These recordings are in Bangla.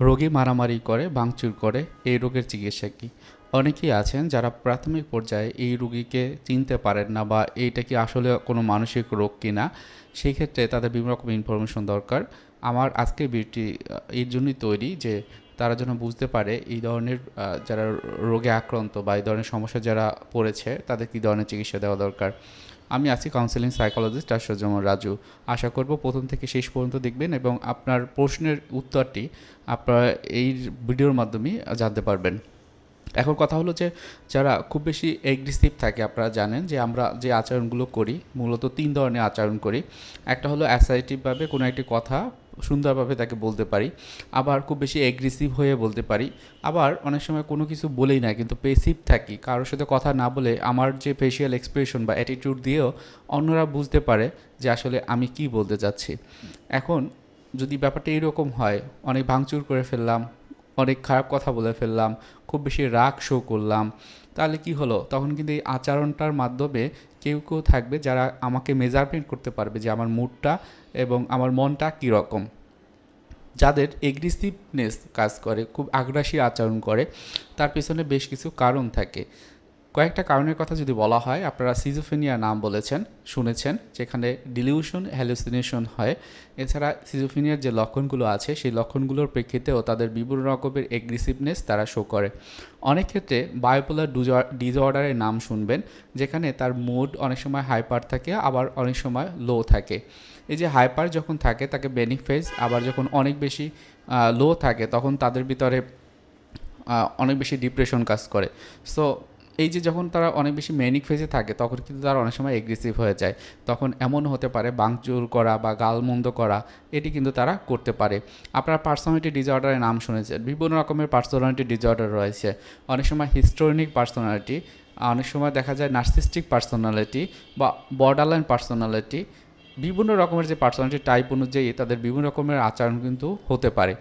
রোগী মারামারি করে ভাঙচুর করে এই রোগের চিকিৎসা কী? অনেকেই আছেন যারা প্রাথমিক পর্যায়ে এই রোগীকে চিনতে পারেন না বা এইটা কি আসলে কোনো মানসিক রোগ কিনা সেই ক্ষেত্রে তাদের বিভিন্ন রকম ইনফরমেশন দরকার। আমার আজকের আহ, এর জন্যই তৈরি যে তারা যেন বুঝতে পারে এই ধরনের যারা রোগে আক্রান্ত বা এই ধরনের সমস্যা যারা পড়েছে তাদের কী ধরনের চিকিৎসা দেওয়া দরকার। আমি আছি কাউন্সেলিং সাইকোলজিস্ট আশ্চর্যমন রাজু। আশা করব প্রথম থেকে শেষ পর্যন্ত দেখবেন এবং আপনার প্রশ্নের উত্তরটি আপনারা এই ভিডিওর মাধ্যমে জানতে পারবেন। এখন কথা হলো যে, যারা খুব বেশি এগ্রেসিভ থাকে আপনারা জানেন যে, আমরা যে আচরণগুলো করি, মূলত তিন ধরনের আচরণ করি। একটা হলো অ্যাসাইটিভভাবে কোনো একটি কথা সুন্দরভাবে তাকে বলতে পারি। আবার খুব বেশি এগ্রেসিভ হয়ে বলতে পারি। আবার অনেক সময় কোনো কিছু বলেই না, কিন্তু পেসিভ থাকি। কারোর সাথে কথা না বলে আমার যে ফেসিয়াল এক্সপ্রেশন বা অ্যাটিটিউড দিয়েও অন্যরা বুঝতে পারে যে আসলে আমি কি বলতে চাচ্ছি। এখন যদি ব্যাপারটা এরকম হয়, অনেক ভাঙচুর করে ফেললাম, অনেক খারাপ কথা বলে ফেললাম, খুব বেশি রাগ শো করলাম, তাহলে কি হলো? তখন কিন্তু এই আচরণটার মাধ্যমে কেউ কেউ থাকবে যারা আমাকে মেজারমেন্ট করতে পারবে যে আমার মুডটা এবং আমার মনটা কীরকম। যাদের এগ্রেসিভনেস কাজ করে, খুব আগ্রাসী আচরণ করে, তার পেছনে বেশ কিছু কারণ থাকে। কয়েকটা কারণের কথা যদি বলা হয়, আপনারা সিজোফেনিয়া নাম বলেছেন, শুনেছেন, যেখানে ডিলিউশন হ্যালুসিনেশন হয়। এছাড়া সিজোফেনিয়ার যে লক্ষণগুলো আছে, সেই লক্ষণগুলোর প্রেক্ষিতেও তাদের বিভিন্ন রকমের এগ্রেসিভনেস তারা শো করে। অনেক ক্ষেত্রে বায়োপোলার ডিজঅর্ডারের নাম শুনবেন, যেখানে তার মুড অনেক সময় হাইপার থাকে, আবার অনেক সময় লো থাকে। এই যে হাইপার যখন থাকে, তাকে বেনিফেজ আবার যখন অনেক বেশি লো থাকে, তখন তাদের ভিতরে অনেক বেশি ডিপ্রেশন কাজ করে। সো এই যে যখন তারা অনেক বেশি ম্যানিক ফেজে থাকে, তখন কিন্তু তারা অনেক সময় এগ্রেসিভ হয়ে যায়। তখন এমন হতে পারে বাংচুর করা বা গালমন্দ করা, এটি কিন্তু তারা করতে পারে। আপনারা পার্সোনালিটি ডিজঅর্ডারের নাম শুনেছেন। বিভিন্ন রকমের পার্সোনালিটি ডিজঅর্ডার রয়েছে। অনেক সময় হিস্টোরিনিক পার্সোনালিটি অনেক সময় দেখা যায় নার্সিস্টিক পার্সোনালিটি বা বর্ডারলাইন পার্সোনালিটি বিভিন্ন রকমের যে পার্সোনালিটি টাইপ অনুযায়ী তাদের বিভিন্ন রকমের আচরণ কিন্তু হতে পারে।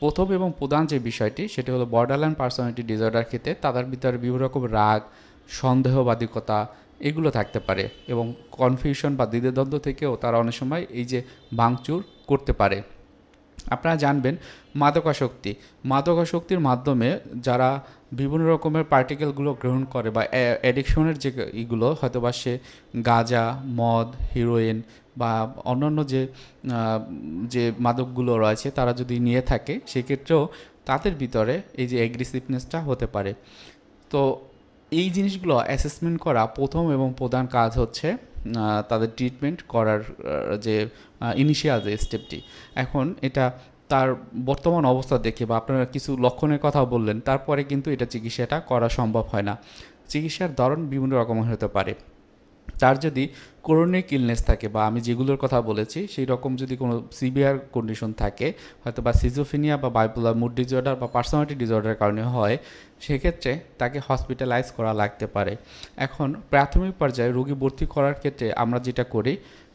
প্রথম এবং প্রধান যে বিষয়টি, সেটি হলো বর্ডারলাইন পার্সোনালিটি ডিজর্ডার ক্ষেত্রে তাদের ভিতরে বিভিন্ন রকম রাগ, সন্দেহবাদিকতা এগুলো থাকতে পারে এবং কনফিউশন বা দ্বিধাদ্বন্দ্ব থেকেও তারা অনেক সময় এই যে ভাঙচুর করতে পারে। আপনারা জানবেন মাদকাসক্তি। মাদকাসক্তির মাধ্যমে যারা বিভিন্ন রকমের পার্টিকেলগুলো গ্রহণ করে বা অ্যাডিকশনের যে ইগুলো হয়তো বা সে গাঁজা, মদ হিরোইন বা অন্যান্য যে যে মাদকগুলো রয়েছে, তারা যদি নিয়ে থাকে, সেক্ষেত্রেও তাদের ভিতরে এই যে অ্যাগ্রেসিভনেসটা হতে পারে। তো এই জিনিসগুলো অ্যাসেসমেন্ট করা প্রথম এবং প্রধান কাজ হচ্ছে তাদের ট্রিটমেন্ট করার যে ইনিশিয়াল যে স্টেপটি এখন এটা তার বর্তমান অবস্থা দেখে বা আপনারা কিছু লক্ষণের কথা বললেন, তারপরে কিন্তু এটা চিকিৎসাটা করা সম্ভব হয় না। চিকিৎসার ধরন বিভিন্ন রকমের হতে পারে। তার যদি ক্রনিক ইলনেস থাকে বা আমি যেগুলোর কথা বলেছি সেই রকম যদি কোনো সিভিয়ার কন্ডিশন থাকে, হয়তো বা সিজোফিনিয়া বা বাইপোলার মুড ডিসঅর্ডার বা পার্সোনালিটি ডিসঅর্ডারের কারণে হয়, সেক্ষেত্রে তাকে হসপিটালাইজ করা লাগতে পারে। এখন প্রাথমিক পর্যায়ে রোগী ভর্তি করার ক্ষেত্রে আমরা যেটা করি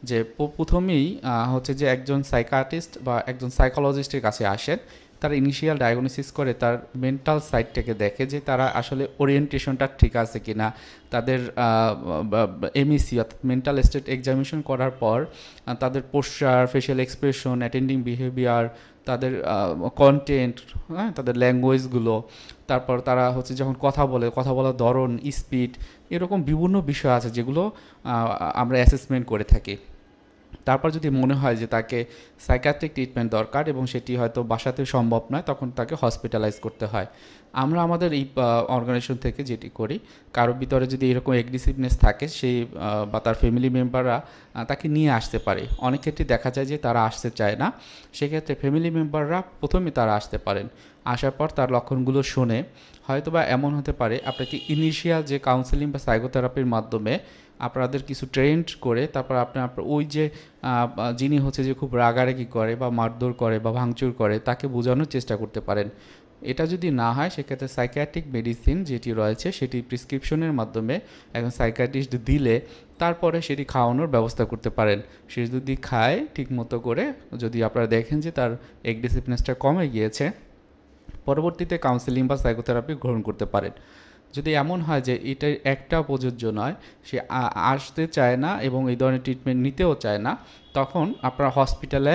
যে প্রথমেই হচ্ছে যে একজন সাইকাটিস্ট বা একজন সাইকোলজিস্টের কাছে আসেন, তারা ইনিশিয়াল ডায়াগনোসিস করে তার মেন্টাল সাইডটাকে দেখে যে তারা আসলে ওরিয়েন্টেশনটা ঠিক আছে কি না তাদের এমইসি অর্থাৎ মেন্টাল স্টেট এক্সামিনেশন করার পর তাদের posture facial expression attending behaviour তাদের কন্টেন্ট হ্যাঁ তাদের ল্যাঙ্গুয়েজগুলো তারপর তারা হচ্ছে যখন কথা বলে, কথা বলার ধরন স্পিড এরকম বিভিন্ন বিষয় আছে যেগুলো আমরা অ্যাসেসমেন্ট করে থাকি। তারপর যদি মনে হয় যে তাকে সাইকাট্রিক ট্রিটমেন্ট দরকার এবং সেটি হয়তো বাসাতে সম্ভব নয়, তখন তাকে হসপিটালাইজ করতে হয়। আমরা আমাদের এই অর্গানাইজেশন থেকে যেটি করি কারোর ভিতরে যদি এরকম এগ্রেসিভনেস থাকে সেই বা তার ফ্যামিলি মেম্বাররা তাকে নিয়ে আসতে পারে। অনেক ক্ষেত্রে দেখা যায় যে তারা আসতে চায় না। সেক্ষেত্রে ফ্যামিলি মেম্বাররা প্রথমে তারা আসতে পারেন। আসার পর তার লক্ষণগুলো শুনে, হয়তোবা এমন হতে পারে, আপনাকে ইনিশিয়াল যে কাউন্সেলিং বা সাইকোথেরাপির মাধ্যমে আপনাদের কিছু ট্রেন্ড করে তারপর আপনি আপনার ওই যে যিনি হচ্ছে যে খুব রাগারাগি করে বা মারধর করে বা ভাঙচুর করে তাকে বোঝানোর চেষ্টা করতে পারেন। এটা যদি না হয় সেক্ষেত্রে সাইকিয়াট্রিক মেডিসিন যেটি রয়েছে সেটি প্রেসক্রিপশনের মাধ্যমে একজন সাইকিয়াট্রিস্ট দিলে তারপরে সেটি খাওয়ানোর ব্যবস্থা করতে পারেন। সে যদি খায় ঠিক মতো করে, যদি আপনারা দেখেন যে তার এগ্রেসিভনেসটা কমে গিয়েছে, পরবর্তীতে কাউন্সেলিং বা সাইকোথেরাপি গ্রহণ করতে পারেন। যদি এমন হয় যে এটা একটা প্রযোজ্য নয় সে আসতে চায় না এবং এই ধরনের ট্রিটমেন্ট নিতেও চায় না তখন আপনারা হসপিটালে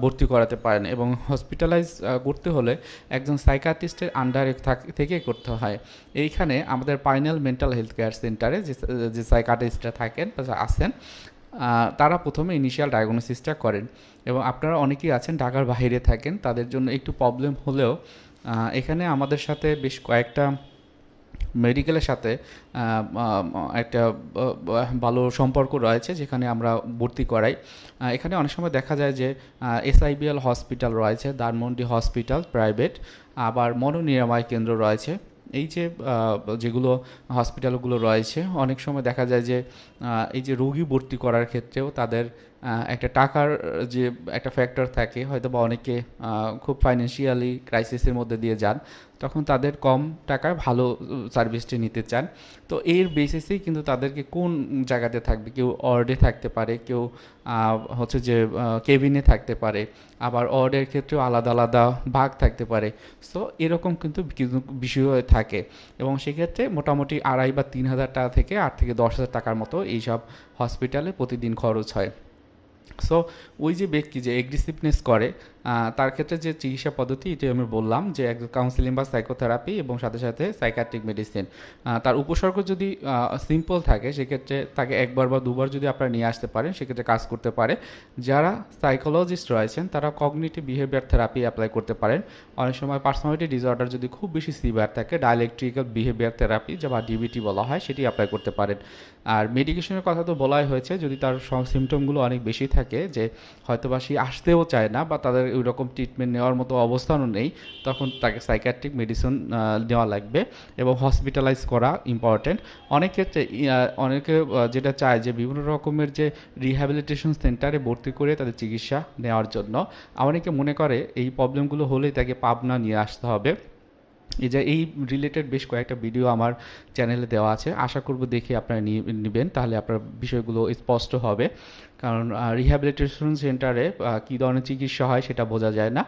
ভর্তি করাতে পারেন এবং হসপিটালাইজ করতে হলে একজন সাইকাটিস্টের আন্ডারে থেকে করতে হয়। এইখানে আমাদের পাইনাল মেন্টাল হেলথ কেয়ার সেন্টারে যে যে সাইকাটিস্টরা থাকেন বা আহ, তারা প্রথমে ইনিশিয়াল ডায়াগনোসিসটা করেন এবং আপনারা অনেকেই আছেন ঢাকার বাইরে থাকেন তাদের জন্য একটু প্রবলেম হলেও এখানে আমাদের সাথে বেশ কয়েকটা মেডিকেলের সাথে একটা ভালো সম্পর্ক রয়েছে যেখানে আমরা ভর্তি করাই। এখানে অনেক সময় দেখা যায় যে এসআইবিএল হসপিটাল রয়েছে, ধানমন্ডি হসপিটাল প্রাইভেট, আবার মনোনিরাময় কেন্দ্র রয়েছে। এই যে যেগুলো হসপিটালগুলো রয়েছে, অনেক সময় দেখা যায় যে এই যে রোগী ভর্তি করার ক্ষেত্রেও তাদের একটা টাকার যে একটা ফ্যাক্টর থাকে হয়তো বা অনেকে খুব ফাইন্যান্সিয়ালি ক্রাইসিসের মধ্যে দিয়ে যান, তখন তাদের কম টাকায় ভালো সার্ভিসটি নিতে চান। তো এর বেসিসেই কিন্তু তাদেরকে কোন জায়গাতে থাকবে? কেউ ওয়ার্ডে থাকতে পারে, কেউ হচ্ছে যে কেবিনে থাকতে পারে, আবার ওয়ার্ডের ক্ষেত্রেও আলাদা আলাদা ভাগ থাকতে পারে। সো এরকম কিন্তু বিষয় থাকে। এবং সেক্ষেত্রে মোটামুটি আড়াই বা তিন হাজার টাকা থেকে আট থেকে দশ হাজার টাকার মতো এইসব হসপিটালে প্রতিদিন খরচ হয়। সো ওই যে ব্যক্তি যে এগ্রেসিভনেস করে তার ক্ষেত্রে যে চিকিৎসা পদ্ধতি এটি আমি বললাম যে একজন কাউন্সিলিং বা সাইকোথেরাপি এবং সাথে সাথে সাইকাট্রিক মেডিসিন তার উপসর্গ যদি সিম্পল থাকে, সেক্ষেত্রে তাকে একবার বা দুবার যদি আপনারা নিয়ে আসতে পারেন, সেক্ষেত্রে কাজ করতে পারে। যারা সাইকোলজিস্ট রয়েছেন, তারা কগনিটিভ বিহেভিয়ার থেরাপি অ্যাপ্লাই করতে পারেন। অনেক সময় পার্সোনালিটি ডিসঅর্ডার যদি খুব বেশি সিভিয়ার থাকে ডাইলেকট্রিক্যাল বিহেভিয়ার থেরাপি যা বা ডিবিটি বলা হয়, সেটি অ্যাপ্লাই করতে পারেন। আর মেডিকেশনের কথা তো বলাই হয়েছে, যদি তার সিমটমগুলো অনেক বেশি থাকে যে হয়তো বা সে আসতেও চায় না বা তাদের ওই রকম ট্রিটমেন্ট নেওয়ার মতো অবস্থানও নেই, তখন তাকে সাইকাট্রিক মেডিসিন নেওয়া লাগবে এবং হসপিটালাইজ করা ইম্পর্টেন্ট অনেক ক্ষেত্রে অনেকে যেটা চায় যে বিভিন্ন রকমের যে রিহ্যাবিলিটেশন সেন্টারে ভর্তি করে তাদের চিকিৎসা নেওয়ার জন্য। অনেকে মনে করে এই প্রবলেমগুলো হলেই তাকে পাবনা নিয়ে আসতে হবে। এই যে এই রিলেটেড বেশ কয়েকটা ভিডিও আমার চ্যানেলে দেওয়া আছে। আশা করব দেখে আপনারা নেবেন, তাহলে আপনার বিষয়গুলো স্পষ্ট হবে। কারণ রিহ্যাবিলিটেশন সেন্টারে কী ধরনের চিকিৎসা হয় সেটা বোঝা যায় না।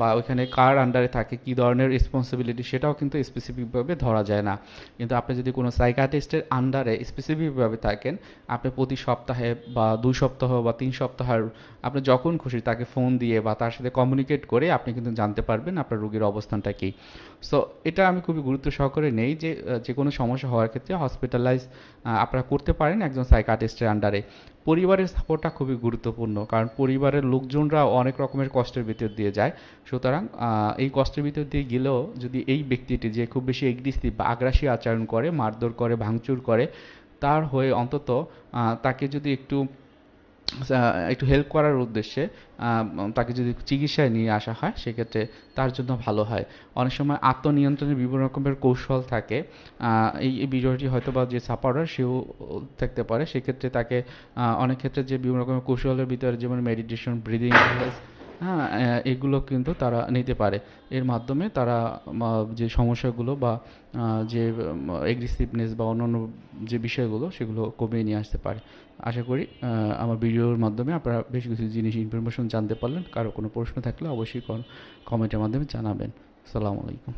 বা ওইখানে কার আন্ডারে থাকে, কী ধরনের রেসপন্সিবিলিটি সেটাও কিন্তু স্পেসিফিকভাবে ধরা যায় না। কিন্তু আপনি যদি কোনো সাইকাটিস্টের আন্ডারে স্পেসিফিকভাবে থাকেন, আপনি প্রতি সপ্তাহে বা দুই সপ্তাহ বা তিন সপ্তাহের, আপনি যখন খুশি তাকে ফোন দিয়ে বা তার সাথে কমিউনিকেট করে আপনি কিন্তু জানতে পারবেন আপনার রোগীর অবস্থানটা কী। সো এটা আমি খুবই গুরুত্ব সহকারে নেই যে যে কোনো সমস্যা হওয়ার ক্ষেত্রে হসপিটালাইজ আপনারা করতে পারেন একজন সাইকাটিস্টের আন্ডারে পরিবারের সাপোর্টটা খুবই গুরুত্বপূর্ণ, কারণ পরিবারের লোকজনরা অনেক রকমের কষ্টের ভিতর দিয়ে যায়। সুতরাং এই কষ্টের ভিতর দিয়ে গেলেও যদি এই ব্যক্তিটি যে খুব বেশি এগ্রেসিভ বা আগ্রাসী আচরণ করে, মারধর করে, ভাঙচুর করে, তার হয়ে অন্তত তাকে যদি একটু একটু হেল্প করার উদ্দেশ্যে তাকে যদি চিকিৎসায় নিয়ে আসা হয়, সেক্ষেত্রে তার জন্য ভালো হয়। অনেক সময় আত্মনিয়ন্ত্রণের বিভিন্ন রকমের কৌশল থাকে। এই বিষয়টি হয়তো বা যে সাপারার সেও থাকতে পারে। সেক্ষেত্রে তাকে অনেক ক্ষেত্রে যে বিভিন্ন রকমের কৌশলের ভিতরে, যেমন মেডিটেশন ব্রিদিং হ্যাঁ এগুলো কিন্তু তারা নিতে পারে। এর মাধ্যমে তারা যে সমস্যাগুলো বা যে এগ্রেসিভনেস বা অন্যান্য যে বিষয়গুলো, সেগুলো কমিয়ে নিয়ে আসতে পারে। আশা করি আমার ভিডিওর মাধ্যমে আপনারা বেশ কিছু জিনিস ইনফরমেশন জানতে পারলেন। কারও কোনো প্রশ্ন থাকলে অবশ্যই কমেন্টের মাধ্যমে জানাবেন। আসসালামু আলাইকুম।